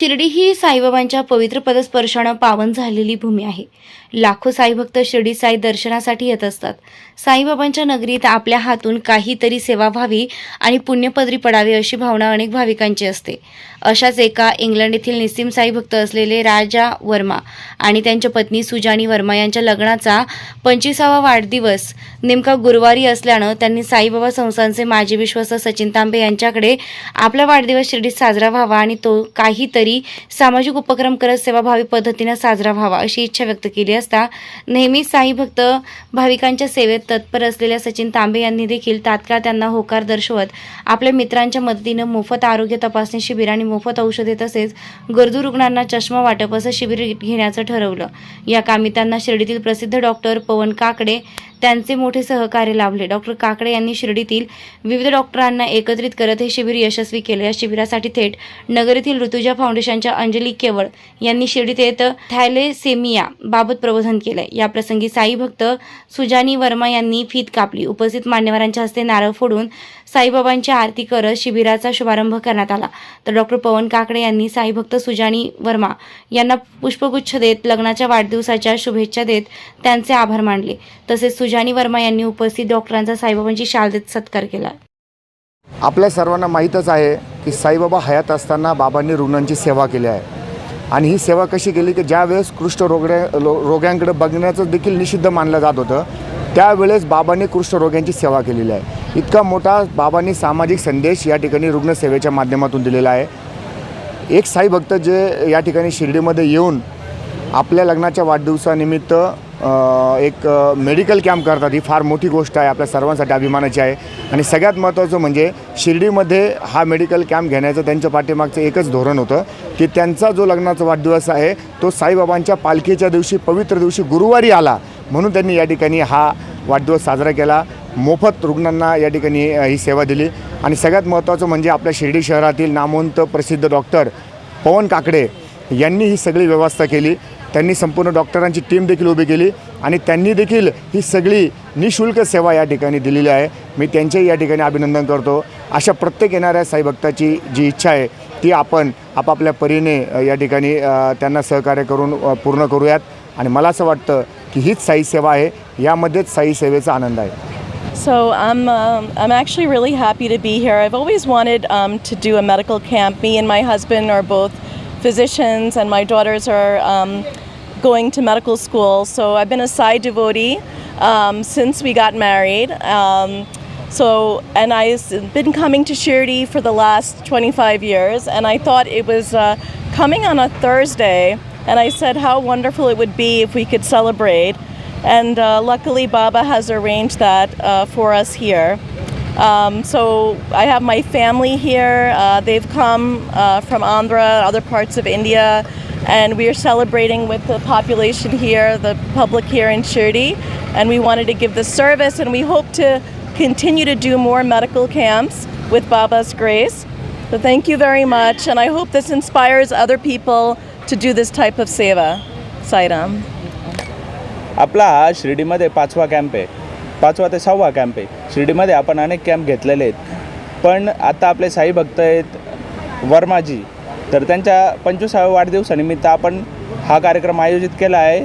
शिर्डी ही साईबाबांच्या पवित्र पदस्पर्शानं पावन झालेली भूमी आहे. लाखो साईभक्त शिर्डी साई दर्शनासाठी येत असतात. साईबाबांच्या नगरीत आपल्या हातून काहीतरी सेवा व्हावी आणि पुण्यपदरी पडावी अशी भावना अनेक भाविकांची असते. अशाच एका इंग्लंड येथील निस्सिम साई भक्त असलेले राजा वर्मा आणि त्यांच्या पत्नी सुजानी वर्मा यांच्या लग्नाचा पंचवीसावा वाढदिवस नेमका गुरुवारी असल्यानं त्यांनी साईबाबा संस्थांचे माजी विश्वस्त सचिन तांबे यांच्याकडे आपला वाढदिवस शिर्डीत साजरा व्हावा आणि तो काहीतरी सामाजिक उपक्रम करत सेवाभावी पद्धतीनं साजरा व्हावा अशी इच्छा व्यक्त केली असता नेहमी साई भक्त भाविकांच्या सेवेत तत्पर असलेल्या सचिन तांबे यांनी देखील तात्काळ त्यांना होकार दर्शवत आपल्या मित्रांच्या मदतीनं मोफत आरोग्य तपासणी शिबिर आणि मोफत औषधे तसेच गरजू रुग्णांना चष्मा वाटप असं शिबिर घेण्याचं ठरवलं. या कामी त्यांना शिर्डीतील प्रसिद्ध डॉक्टर पवन काकडे त्यांचे मोठे सहकार्य लाभले. डॉक्टर काकडे यांनी शिर्डीतील विविध डॉक्टरांना एकत्रित करत हे शिबिर यशस्वी केले. या शिबिरासाठी थेट नगर येथील ऋतुजा फाउंडेशनच्या अंजली केवळ यांनी शिर्डीत येत थायलेसेमिया बाबत प्रबोधन केलं. याप्रसंगी साई भक्त सुजानी वर्मा यांनी फीत कापली. उपस्थित मान्यवरांच्या हस्ते नारळ फोडून साईबाबांची आरती करत शिबिराचा शुभारंभ करण्यात आला. तर डॉक्टर पवन काकडे यांनी साईभक्त सुजानी वर्मा यांना पुष्पगुच्छ देत लग्नाच्या वाढदिवसाच्या शुभेच्छा देत त्यांचे आभार मानले. तसेच सुजानी वर्मा यांनी उपस्थित डॉक्टरांचा साईबाबांची शाल देत सत्कार केला. आपल्या सर्वांना माहीतच आहे की साईबाबा हयात असताना बाबांनी रुग्णांची सेवा केली आहे. आणि ही सेवा कशी केली की ज्यावेळेस कुष्ठरोग्या लो रोग्यांकडे बघण्याचं देखील निषिद्ध मानलं जात होतं त्यावेळेस बाबांनी कृष्ठरोग्यांची सेवा केलेली आहे. इतका मोठा बाबांनी सामाजिक संदेश या ठिकाणी रुग्णसेवेच्या माध्यमातून दिलेला आहे. एक साई भक्त जे या ठिकाणी शिर्डीमध्ये येऊन आपल्या लग्नाच्या वाढदिवसानिमित्त एक मेडिकल कॅम्प करतात ही फार मोठी गोष्ट आहे आपल्या सर्वांसाठी अभिमानाची आहे. आणि सगळ्यात महत्त्वाचं म्हणजे शिर्डीमध्ये हा मेडिकल कॅम्प घेण्याचं त्यांच्या पाठीमागचं एकच धोरण होतं की त्यांचा जो लग्नाचा वाढदिवस आहे तो साईबाबांच्या पालखीच्या दिवशी पवित्र दिवशी गुरुवारी आला म्हणून त्यांनी या ठिकाणी हा वाढदिवस साजरा केला. मोफत रुग्णांना या ठिकाणी ही सेवा दिली. आणि सगळ्यात महत्त्वाचं म्हणजे आपल्या शिर्डी शहरातील नामवंत प्रसिद्ध डॉक्टर पवन काकडे यांनी ही सगळी व्यवस्था केली. त्यांनी संपूर्ण डॉक्टरांची टीम देखील उभी केली आणि त्यांनी देखील ही सगळी निशुल्क सेवा या ठिकाणी दिलेली आहे. मी त्यांचेही या ठिकाणी अभिनंदन करतो. अशा प्रत्येक येणाऱ्या साईभक्ताची जी इच्छा आहे ती आपण आपापल्या परीने या ठिकाणी त्यांना सहकार्य करून पूर्ण करूयात. आणि मला असं वाटतं की हीच साई सेवा आहे. यामध्येच साई सेवेचा आनंद आहे. So I'm um, I'm actually really happy to be here. I've always wanted um, to do a medical camp. Me and my husband are both physicians, and my daughters are um, going to medical school. So I've been a Sai devotee um, since we got married. Um, so and I've been coming to Shirdi for the last 25 years, and I thought it was uh, coming on a Thursday, and I said how wonderful it would be if we could celebrate. And uh, luckily, Baba has arranged that uh, for us here. Um, so I have my family here. Uh, they've come uh, from Andhra, other parts of India, and we are celebrating with the population here, the public here in Shirdi. And we wanted to give the service, and we hope to continue to do more medical camps with Baba's grace. So thank you very much, and I hope this inspires other people to do this type of seva. Sairam. आपला हा शिर्डीमध्ये पाचवा camp आहे. पाचवा ते सहावा camp आहे. शिर्डीमध्ये आपण अनेक कॅम्प घेतलेले आहेत. पण आता आपले साई भक्त आहेत वर्माजी. तर त्यांच्या पंचवीसाव्या वाढदिवसानिमित्त आपण हा कार्यक्रम आयोजित केला आहे.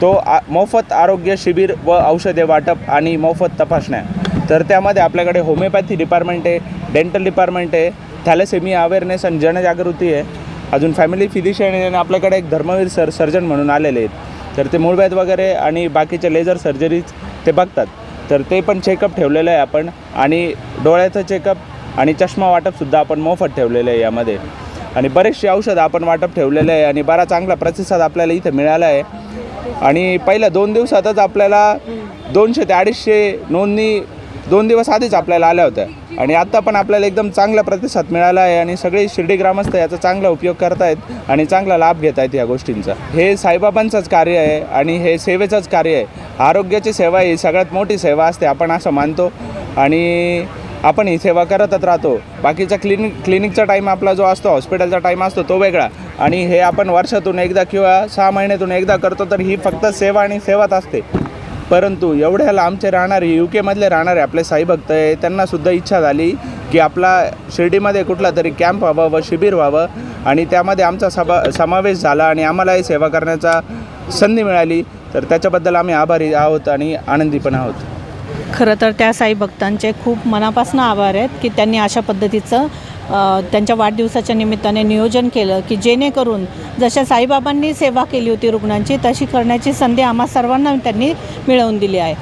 तो आ मोफत आरोग्य शिबिर व औषधे वाटप आणि मोफत तपासण्या. तर त्यामध्ये आपल्याकडे होमिओपॅथी डिपार्टमेंट आहे डेंटल डिपार्टमेंट आहे थॅलेसेमिया अवेअरनेस आणि जनजागृती आहे. अजून फॅमिली फिजिशियन आणि आपल्याकडे एक धर्मवीर सर सर्जन म्हणून आलेले आहेत. तर ते मूळव्याध वगैरे आणि बाकीचे लेझर सर्जरीज ते बघतात. तर ते पण चेकअप ठेवलेलं आहे आपण. आणि डोळ्याचं चेकअप आणि चष्मा वाटपसुद्धा आपण मोफत ठेवलेलं आहे यामध्ये. आणि बरेचसे औषधं आपण वाटप ठेवलेलं आहे आणि बरा चांगला प्रतिसाद आपल्याला इथं मिळाला आहे. आणि पहिल्या दोन दिवसातच आपल्याला दोनशे ते अडीचशे नोंदणी दोन दिवस आधीच आपल्याला आल्या होत्या. आणि आत्ता पण आपल्याला एकदम चांगला प्रतिसाद मिळाला आहे आणि सगळे शिर्डी ग्रामस्थ याचा चांगला उपयोग करतायत आणि चांगला लाभ घेत आहेत या गोष्टींचा. हे साईबाबांचंच कार्य आहे आणि हे सेवेचंच कार्य आहे. आरोग्याची सेवा ही सगळ्यात मोठी सेवा असते आपण असं मानतो. आणि आपण ही सेवा करतच राहतो. बाकीचा क्लिनिक क्लिनिकचा टाईम आपला जो असतो हॉस्पिटलचा टाईम असतो तो वेगळा. आणि हे आपण वर्षातून एकदा किंवा सहा महिन्यातून एकदा करतो तर ही फक्त सेवा आणि सेवाच असते. परंतु एवढ्या लांबचे राहणारे यू केमधले राहणारे आपले साई भक्त आहे त्यांनासुद्धा इच्छा झाली की आपला शिर्डीमध्ये कुठला तरी कॅम्प व्हावं व शिबिर व्हावं. आणि त्यामध्ये आमचा सभा समावेश झाला आणि आम्हालाही सेवा करण्याचा संधी मिळाली. तर त्याच्याबद्दल आम्ही आभारी आहोत आणि आनंदी पण आहोत. खरं तर त्या साई भक्तांचे खूप मनापासून आभार आहेत की त्यांनी अशा पद्धतीचं त्यांच्या वाढदिवसाच्या निमित्ताने नियोजन केलं की जेणेकरून जशा साईबाबांनी सेवा केली होती रुग्णांची तशी करण्याची संधी आम्हा सर्वांना त्यांनी मिळवून दिली आहे.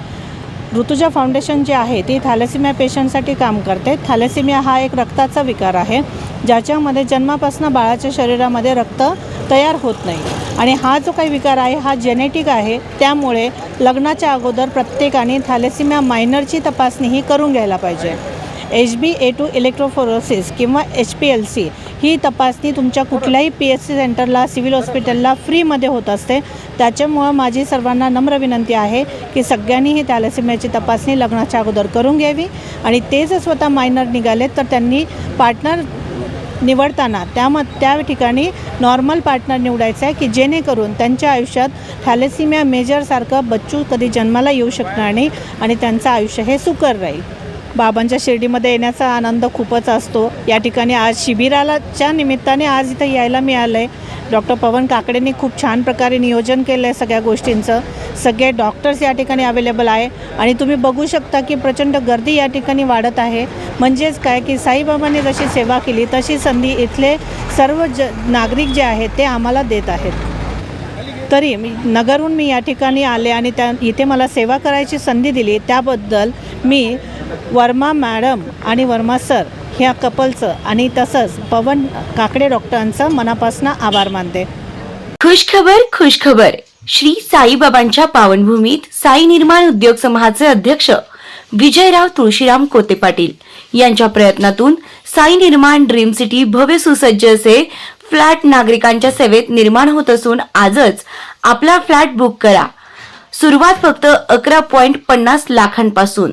ऋतुजा फाउंडेशन जे आहे ती थॅलेसिमिया पेशंटसाठी काम करते. थॅलेसिमिया हा एक रक्ताचा विकार आहे ज्याच्यामध्ये जन्मापासून बाळाच्या शरीरामध्ये रक्त तयार होत नाही. आणि हा जो काही विकार आहे हा जेनेटिक आहे त्यामुळे लग्नाच्या अगोदर प्रत्येकाने थॅलेसिमिया मायनरची तपासणी ही करून घ्यायला पाहिजे. H B A two electrophoresis किंवा एच पी एल सी ही तपासणी तुमच्या कुठल्याही पी एच सी सेंटरला सिव्हिल हॉस्पिटलला फ्रीमध्ये होत असते. त्याच्यामुळं माझी सर्वांना नम्र विनंती आहे की सगळ्यांनी ही थॅलेसिमियाची तपासणी लग्नाच्या अगोदर करून घ्यावी आणि ते जर स्वतः मायनर निघाले तर त्यांनी पार्टनर निवडताना त्या मग त्या ठिकाणी नॉर्मल पार्टनर निवडायचं आहे की जेणेकरून त्यांच्या आयुष्यात थॅलेसिमिया मेजरसारखं बच्चू कधी जन्माला येऊ शकणार नाही आणि त्यांचं आयुष्य हे सुकर राहील. बाबांच्या शिर्डीमध्ये येण्याचा आनंद खूपच असतो. या ठिकाणी आज शिबिरालाच्या निमित्ताने आज इथं यायला मिळालं आहे डॉक्टर पवन काकडेंनी खूप छान प्रकारे नियोजन केलं आहे सगळ्या गोष्टींचं. सगळे डॉक्टर्स या ठिकाणी अवेलेबल आहे. आणि तुम्ही बघू शकता की प्रचंड गर्दी या ठिकाणी वाढत आहे. म्हणजेच काय की साईबाबांनी जशी सेवा केली तशी संधी इथले सर्व ज नागरिक जे आहेत ते आम्हाला देत आहेत. तरी मी नगरहून मी या ठिकाणी आले आणि त्या इथे मला सेवा करायची संधी दिली त्याबद्दल मी वर्मा मॅडम आणि वर्मा सर ह्या कपलचं आणि तसंच पवन काकडे डॉक्टरांचं मनापासून आभार मानते. खुशखबर खुशखबर. श्री साईबाबांच्या पावनभूमीत साई निर्माण उद्योग समूहाचे अध्यक्ष विजयराव तुळशीराम कोते पाटील यांच्या प्रयत्नातून साई निर्माण ड्रीम सिटी भव्य सुसज्ज असे फ्लॅट नागरिकांच्या सेवेत निर्माण होत असून आजच आपला फ्लॅट बुक करा. सुरुवात फक्त अकरा पॉइंट पन्नास लाखांपासून.